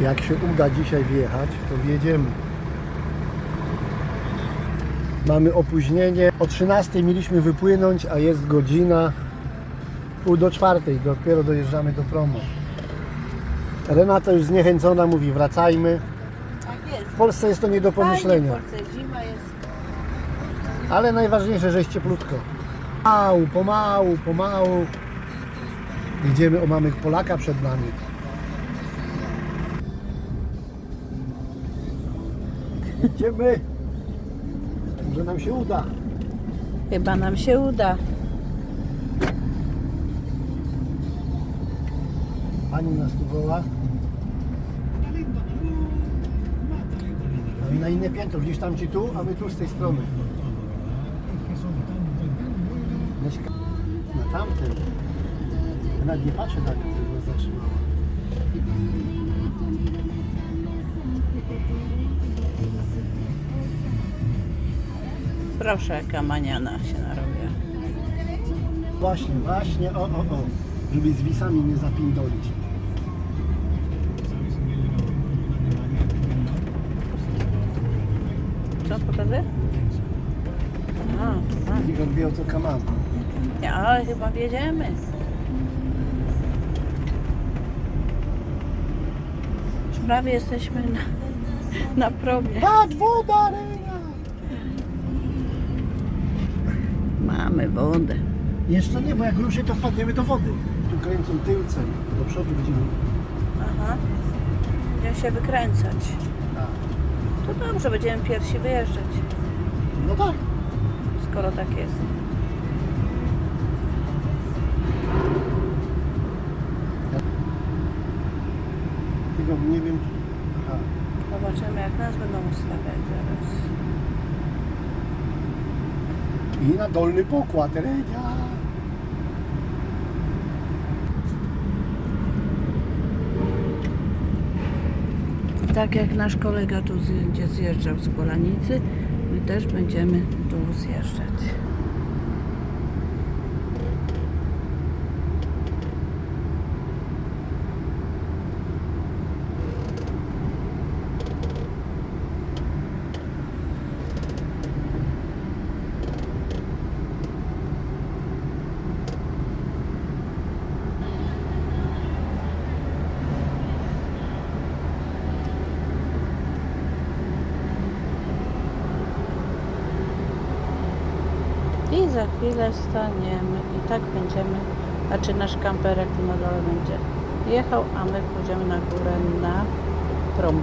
Jak się uda dzisiaj wjechać, to wjedziemy. Mamy opóźnienie. O 13 mieliśmy wypłynąć, a jest godzina pół do czwartej. Dopiero dojeżdżamy do promu. Renata już zniechęcona mówi wracajmy. Tak jest. W Polsce jest to nie do pomyślenia. Fajnie w Polsce zima jest. Ale najważniejsze, że jest cieplutko. Pomału, pomału, pomału. Idziemy, o mamy Polaka przed nami. Idziemy. Może nam się uda. Chyba nam się uda. Pani nas tu woła. Na inne piętro, gdzieś tam ci tu, a my tu z tej strony. Na tamtym. Nawet nie patrzę tak, jak go zatrzymała. Proszę, jaka maniana się narobiła. Właśnie, właśnie, o, o, o. Żeby z wisami nie zapindolić. Co pokazuje? A, tak. Niech on wie o co kamam. Nie, ale chyba wiedziemy. Już prawie jesteśmy na, na promie. Patrz, woda! Mamy wodę. Jeszcze nie, bo jak ruszy, to wpadniemy do wody. Tu kręcą tyłcem, do przodu będziemy. Aha. Będziemy się wykręcać. A, To dobrze, będziemy pierwsi wyjeżdżać, no tak. skoro tak jest. Tylko nie wiem. Aha. Zobaczymy, jak nas będą ustawiać I na dolny pokład, Renia. Tak jak nasz kolega tu zjeżdżał z Polanicy, my też będziemy tu zjeżdżać. I za chwilę staniemy i tak będziemy, znaczy nasz kamperek tu na dole będzie jechał, a my pójdziemy na górę na prom.